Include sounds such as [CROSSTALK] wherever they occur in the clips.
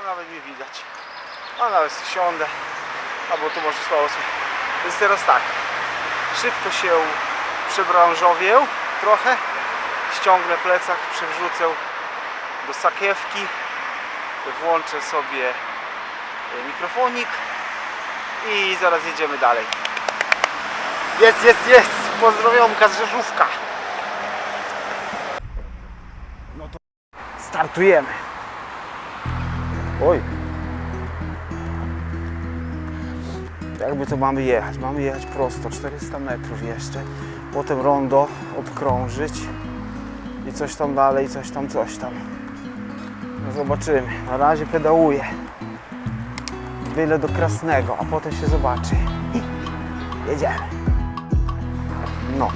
O, nawet mnie widać. A nawet siądę. Albo tu może słabo sobie. Więc teraz tak. Szybko się przebranżowię trochę. Ściągnę plecak, przewrzucę do sakiewki. Włączę sobie e, mikrofonik i zaraz jedziemy dalej. Jest, jest, jest! Pozdrowionka z Rzeszówka. No to startujemy. Oj. Jakby to mamy jechać? Mamy jechać prosto, 400 metrów jeszcze. Potem rondo obkrążyć i coś tam dalej, coś tam, coś tam. No zobaczymy. Na razie pedałuję. Byle do Krasnego, a potem się zobaczy. [LAUGHS] Jedziemy. No,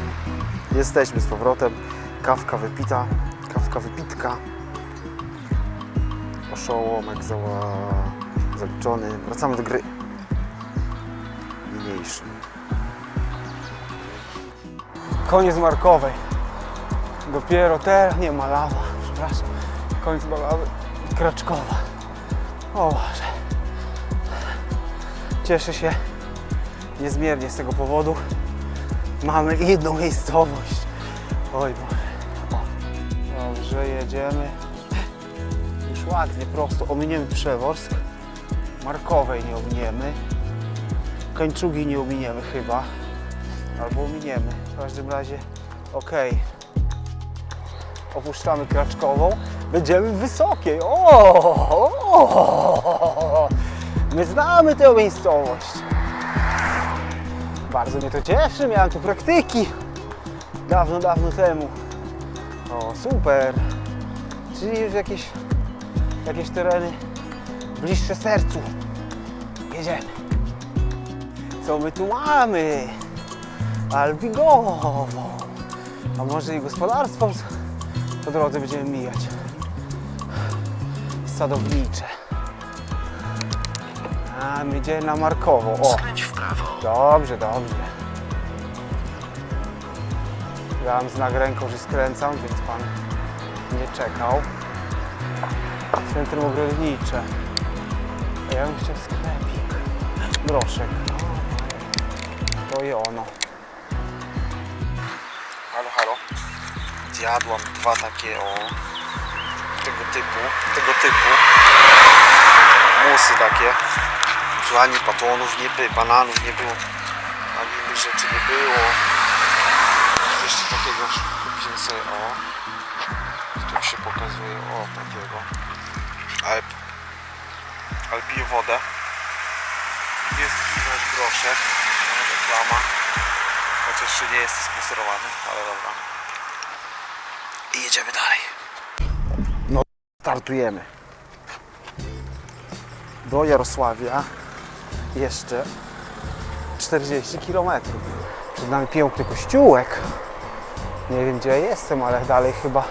jesteśmy z powrotem. Kawka wypita, kawka wypitka. Oszołomek zała... zaliczony. Wracamy do gry. Mniejszy. Koniec markowej. Dopiero teraz, nie Malawa, przepraszam. Koniec Malawy, Kraczkowa. O Boże. Cieszę się niezmiernie z tego powodu. Mamy inną miejscowość. Oj Boże. O. Dobrze, jedziemy. Ładnie, prosto. Ominiemy Przeworsk. Markowej nie ominiemy. Kańczugi nie ominiemy chyba. Albo ominiemy. W każdym razie ok. Opuszczamy Kraczkową. Będziemy w Wysokiej. O! My znamy tę miejscowość. Bardzo mnie to cieszy. Miałem tu praktyki. Dawno, dawno temu. O, super. Czyli już jakieś, jakieś tereny bliższe sercu. Jedziemy. Co my tu mamy? Albigową. A może i gospodarstwo po drodze będziemy mijać. Sadownicze. A my idziemy na Markową. O, Skręć w prawo. dobrze, dobrze. Dałem znak ręką, że skręcam, więc pan nie czekał. Centrum ogrodnicze. A ja bym chciał sklepik. Broszek. O, to i ono. Halo, halo. Zjadłam dwa takie o tego typu, tego typu musy takie. Tu ani batonów nie było, bananów nie było, ani rzeczy nie było. Jeszcze takiego kupiłem sobie o. Tu się pokazuje o takiego. Alp. Alpiję wodę. Jest nasz groszek. Reklama. Chociaż jeszcze nie jest sponsorowany, ale dobra. I jedziemy dalej. No, startujemy. Do Jarosławia jeszcze 40 km. Przed nami piękny kościółek. Nie wiem gdzie ja jestem, ale dalej chyba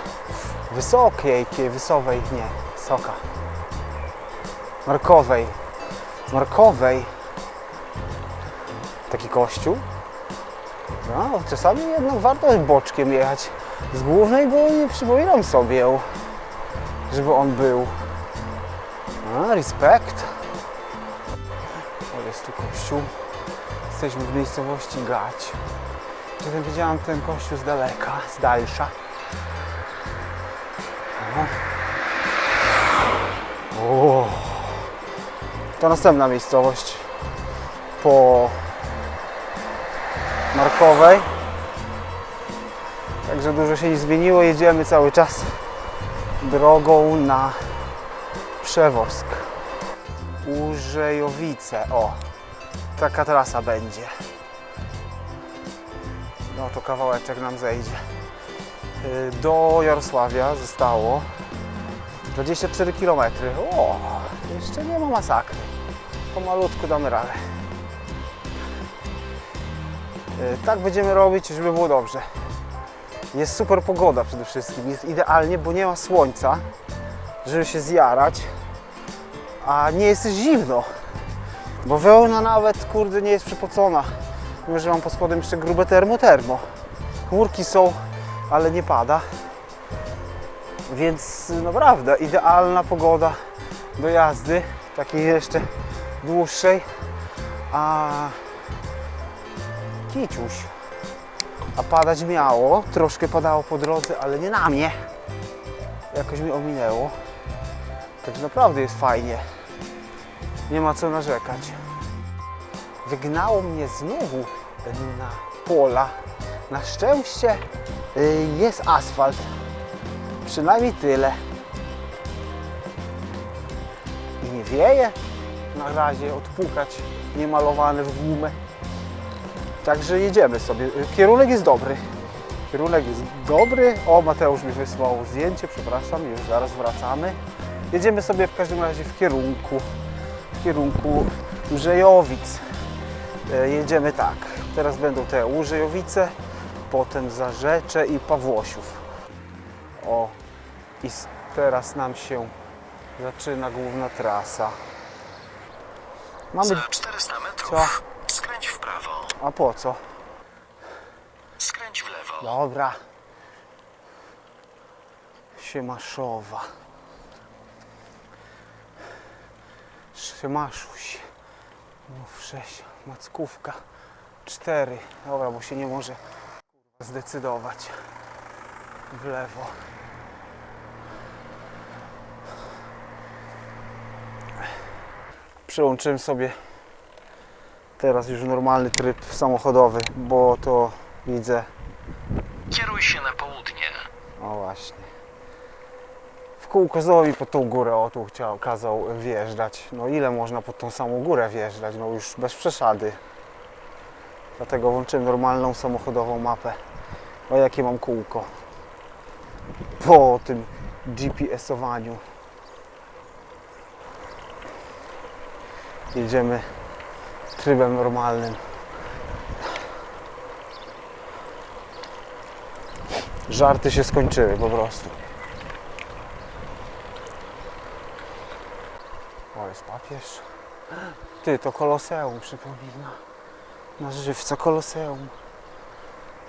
wysokiej, kie- wysowej, nie, soka. Markowej. Markowej. Taki kościół. No, czasami jednak warto boczkiem jechać z głównej, bo nie przypominam sobie, żeby on był. Respekt. O, jest tu kościół. Jesteśmy w miejscowości Gać. Potem widziałam ten kościół z daleka, z dalsza. O. To następna miejscowość po Markowej. Także dużo się nie zmieniło. Jedziemy cały czas drogą na Przeworsk. Urzejowice. O, taka trasa będzie. No to kawałeczek nam zejdzie. Y, Do Jarosławia zostało 24 km. O, jeszcze nie ma masakry. Pomalutku damy radę. Y, Tak będziemy robić, żeby było dobrze. Jest super pogoda przede wszystkim. Jest idealnie, bo nie ma słońca, żeby się zjarać, a nie jest zimno. Bo wełna nawet, kurde, nie jest przypocona. Mimo, że mam pod spodem jeszcze grube termo-termo. Chmurki są, ale nie pada. Więc naprawdę idealna pogoda do jazdy, takiej jeszcze dłuższej, a kiciuś. A padać miało, troszkę padało po drodze, ale nie na mnie. Jakoś mi ominęło. Także naprawdę jest fajnie. Nie ma co narzekać. Wygnało mnie znowu na pola. Na szczęście y, jest asfalt. Przynajmniej tyle. I nie wieje. Na razie odpukać niemalowane w gumę. Także jedziemy sobie. Kierunek jest dobry. Kierunek jest dobry. O, Mateusz mi wysłał zdjęcie, przepraszam, już zaraz wracamy. Jedziemy sobie w każdym razie w kierunku, w kierunku Użejowic. E, Jedziemy tak. Teraz będą te Łużejowice, potem Zarzecze i Pawłosiów. O, i teraz nam się zaczyna główna trasa. Mamy... Za 400 metrów Co? skręć w prawo. A po co? Skręć w lewo. Dobra. Siemaszowa. Szymaszuś. Mów 6. Mackówka. 4. Dobra, bo się nie może zdecydować. W lewo. Przełączyłem sobie teraz już normalny tryb samochodowy, bo to widzę Kieruj się na południe. o właśnie. W kółko znowu mi pod tą górę o tu chciał, kazał wjeżdżać. No ile można pod tą samą górę wjeżdżać? No już bez przesady. Dlatego włączyłem normalną samochodową mapę. O jakie mam kółko. Po tym GPS-owaniu. Jedziemy trybem normalnym. Żarty się skończyły po prostu. O, jest papież. Ty, to koloseum przypomina. Na żywca koloseum.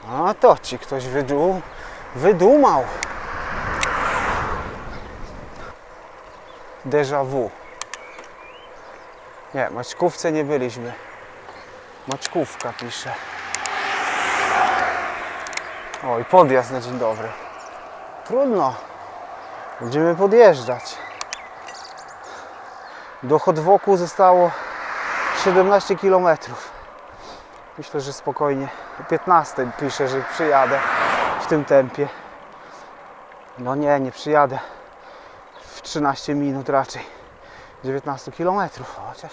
A to ci ktoś wydum, wydumał. Déjà vu. Nie, Maćkówce nie byliśmy. Maćkówka pisze. O, i podjazd na dzień dobry. Trudno. Będziemy podjeżdżać. Do Chodwoku zostało 17 km. Myślę, że spokojnie. O 15 piszę, że przyjadę w tym tempie. No nie, nie przyjadę w 13 minut raczej. 19 km, chociaż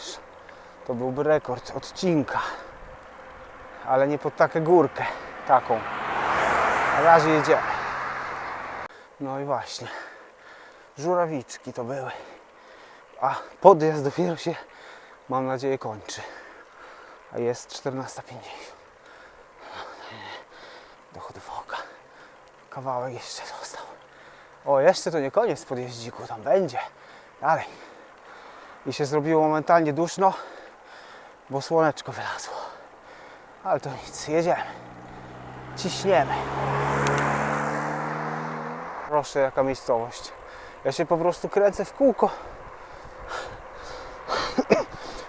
to byłby rekord odcinka. Ale nie pod taką górkę. Taką. Na razie jedziemy. No i właśnie. Żurawiczki to były. A podjazd dopiero się, mam nadzieję, kończy. A jest 14.50. Do Chodwoka. Kawałek jeszcze został. O, jeszcze to nie koniec podjeździku, tam będzie. Dalej. I się zrobiło momentalnie duszno, bo słoneczko wylazło. Ale to nic, jedziemy. Ciśniemy. Proszę, jaka miejscowość. Ja się po prostu kręcę w kółko.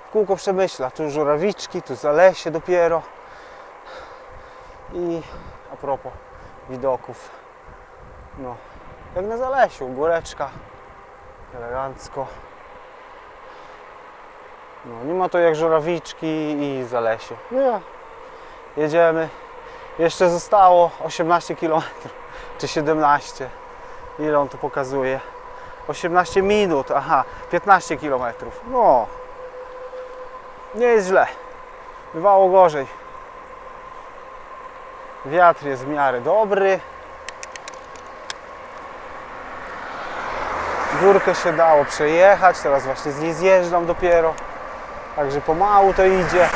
W kółko przemyśla. Tu żurawiczki, tu zalesie dopiero. I a propos widoków. No, jak na zalesiu, góreczka. Elegancko. No, nie ma to jak żurawiczki i zalesie. Nie. Jedziemy. Jeszcze zostało 18 km, czy 17. Ile on tu pokazuje? 18 minut, aha, 15 km. No, nie jest źle. Bywało gorzej. Wiatr jest w miarę dobry. Górkę się dało przejechać, teraz właśnie z niej zjeżdżam dopiero. Także pomału to idzie.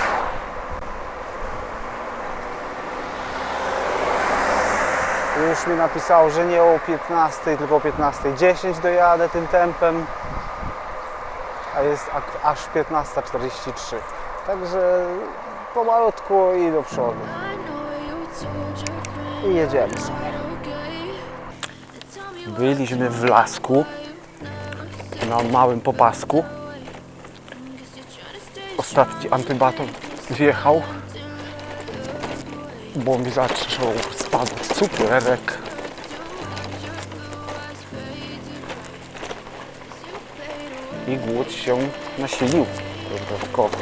Już mi napisało, że nie o 15, tylko o 15.10 dojadę tym tempem. A jest aż 15.43. Także pomalutku i do przodu. I jedziemy sobie. Byliśmy w lasku. na małym popasku. Ostatni antybaton zjechał, bo mi zaczął spadać cukierek. I głód się nasilił dodatkowo.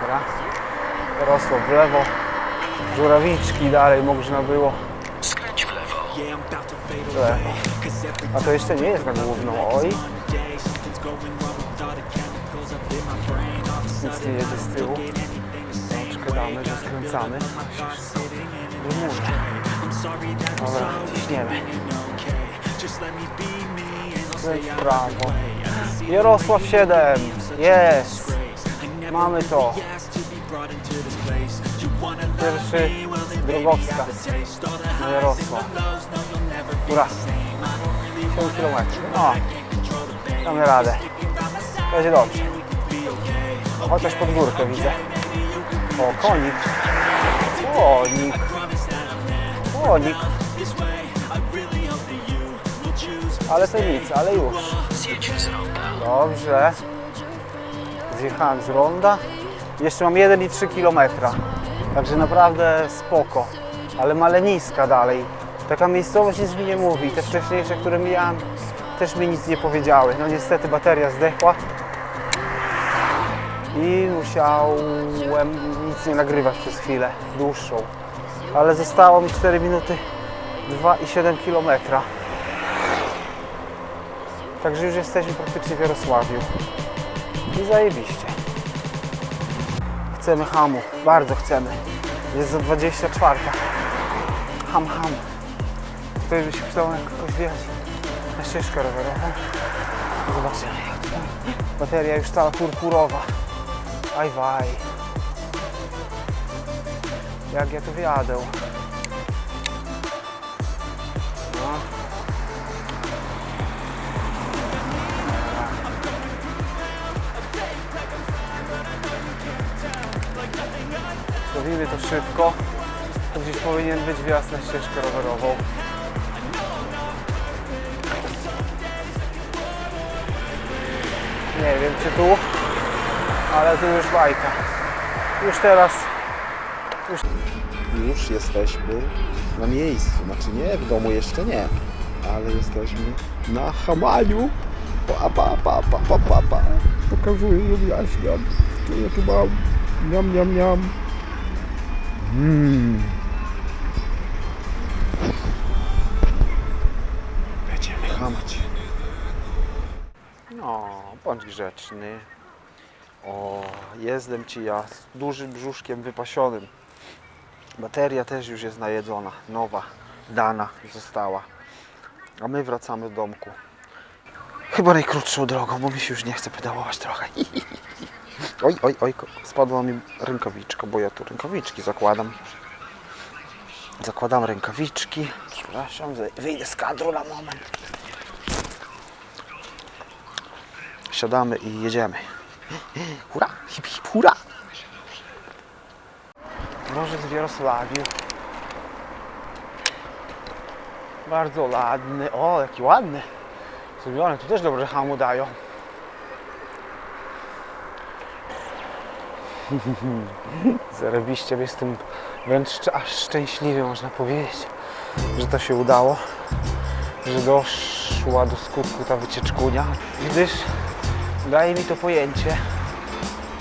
Dobra. Rosło w lewo. Żurawiczki dalej można było. Skręć w lewo. lewo. A to jeszcze nie jest na główną. Oj. Nic nie jedzie z tyłu. Rączkę damy, że skręcamy. Wymurze. Dobra, ciśniemy. Skręć w prawo. Jarosław 7. Jest. Mamy to. Pierwszy drogowska na Jarosław. Ura. 7 km. No. Damy radę. Będzie dobrze. Chociaż pod górkę widzę. O, konik. Konik. Konik. Ale to nic, ale już. Dobrze. Zjechałem z ronda. Jeszcze mam 1,3 km. Także naprawdę spoko. Ale maleniska dalej. Taka miejscowość nic mi nie mówi. Te wcześniejsze, które mijałem, też mi nic nie powiedziały. No niestety bateria zdechła. I musiałem nic nie nagrywać przez chwilę dłuższą. Ale zostało mi 4 minuty 2,7 km. Także już jesteśmy praktycznie w Jarosławiu. I zajebiście. Chcemy hamu, bardzo chcemy. Jest za 24. Ham, ham. Ktoś by się przydał na wjechać na ścieżkę rowerową. Zobaczymy. Bateria już cała purpurowa. Aj waj. Jak ja tu wjadę. No. Robimy to szybko. Tu gdzieś powinien być wjazd na ścieżkę rowerową. Nie wiem czy tu, ale tu już bajka. Już teraz, już... Już jesteśmy na miejscu. Znaczy nie, w domu jeszcze nie, ale jesteśmy na hamaniu. Pa, pa, pa, pa, pa, pa, pa. Pokazuję, objaśniam. Co ja tu mam? Niam, niam, niam. Mm. Będziemy hamać. No, bądź grzeczny. O, jezdem ci ja z dużym brzuszkiem wypasionym. Bateria też już jest najedzona, nowa, dana została. A my wracamy do domku. Chyba najkrótszą drogą, bo mi się już nie chce pedałować trochę. [LAUGHS] Oj, oj, oj, spadła mi rękawiczka, bo ja tu rękawiczki zakładam. Zakładam rękawiczki. Przepraszam, wyjdę z kadru na moment. Siadamy i jedziemy. Hurra, hip, hip, hurra! Dworzec w Jarosławiu. Bardzo ładny. O, jaki ładny. Zrobione, tu też dobrze hamu dają. [LAUGHS] Zarobiście jestem wręcz aż szczęśliwy, można powiedzieć, że to się udało, że doszła do skutku ta wycieczkunia, gdyż daje mi to pojęcie,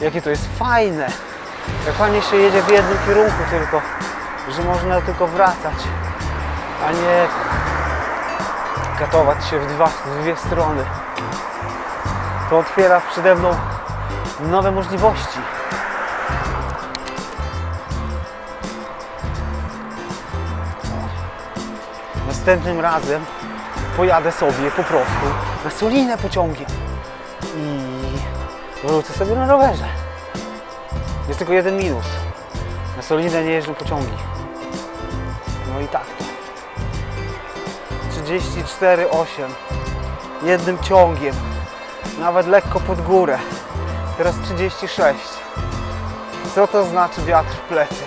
jakie to jest fajne, jak fajnie się jedzie w jednym kierunku tylko, że można tylko wracać, a nie katować się w, dwa, w dwie strony. To otwiera przede mną nowe możliwości. Następnym razem pojadę sobie po prostu na Solinę pociągiem i wrócę sobie na rowerze. Jest tylko jeden minus. Na Solinę nie jeżdżą pociągi. No i tak to. 34,8 jednym ciągiem. Nawet lekko pod górę. Teraz 36. Co to znaczy wiatr w plecy?